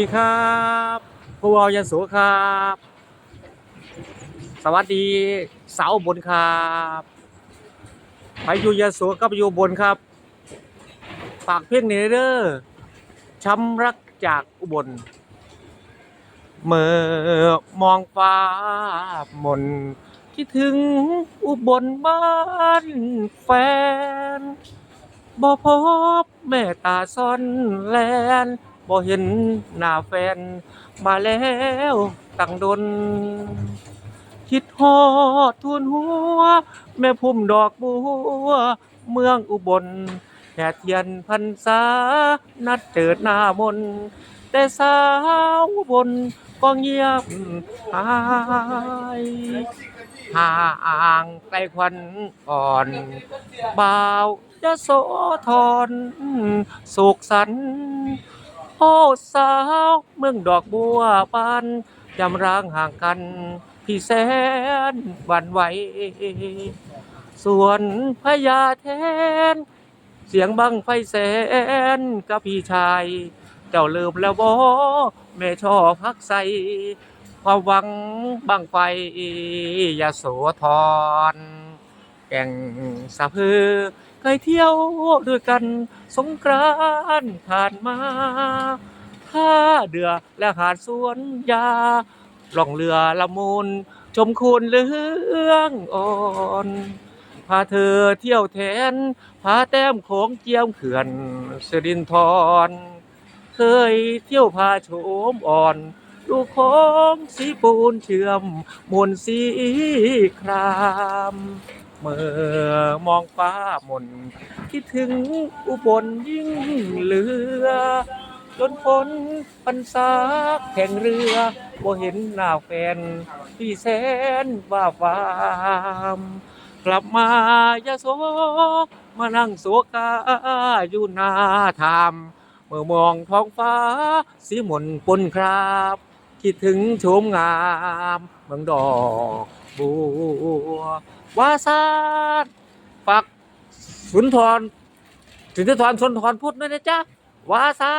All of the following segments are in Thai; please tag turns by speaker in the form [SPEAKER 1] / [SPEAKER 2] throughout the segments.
[SPEAKER 1] สวัสดีครับผู้เอายันสูครับ สวัสดีสาวบนครับไปอยู่ยันสูก็ไปอยู่บนครับฝากเพลงนี้เด้อช้ำรักจากอุบลเมื่อมองฟ้ามนคิดถึงอุบลบ้านแฟนบ่พบแม่ตาซ่อนแลน บ่เห็นหน้าแฟน มาแล้วตั้งดน คิดฮอดทุนหัว แม่พุ่มดอกบัว เมืองอุบลแห่เทียนพรรษา นัดเจิดหน้ามน แต่สาวบนก็เงียบหายห่างไกลควันอ่อนบ่าวยโสธรโศกสัน โอ้สาวเมืองดอกบัวบานยำร้างห่างกันพี่แสนหวันไหว ส่วนพญาแทน เสียงบังไฟแสนกับพี่ชาย เจ้าลืมแล้วบ่แม่ชอบพักใสความหวังบังไฟยาโสธรแก่งสะพือ เคยเที่ยวด้วยกันสงกรานต์ผ่านมาท่าเดือและหาดสวนยาล่องเรือละมุนชมคูนเรื่องอ่อนพาเธอเที่ยวแทนพาแต้มโขงเจียมเขื่อนสิรินทรเคยเที่ยวพาโฉมอ่อนดูโค้งสีปูนเชื่อมมนสีคราม เมื่อมองฟ้ามนคิดถึงอุบลยิ่งเหลือ จนพ้นปันษาแข่งเรือบ่เห็นหน้าแฟนพี่แสนว่าฟามกลับมายาโสมานั่งโศกาอยู่หน้าธรรมเมื่อมองท้องฟ้าสีหมนปนคราบ คิดถึงโฉมงามเมืองดอกบัววาซานฝากสุนทรสุนทรสุนทรพูดด้วยนะจ๊ะวาซา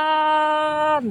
[SPEAKER 1] น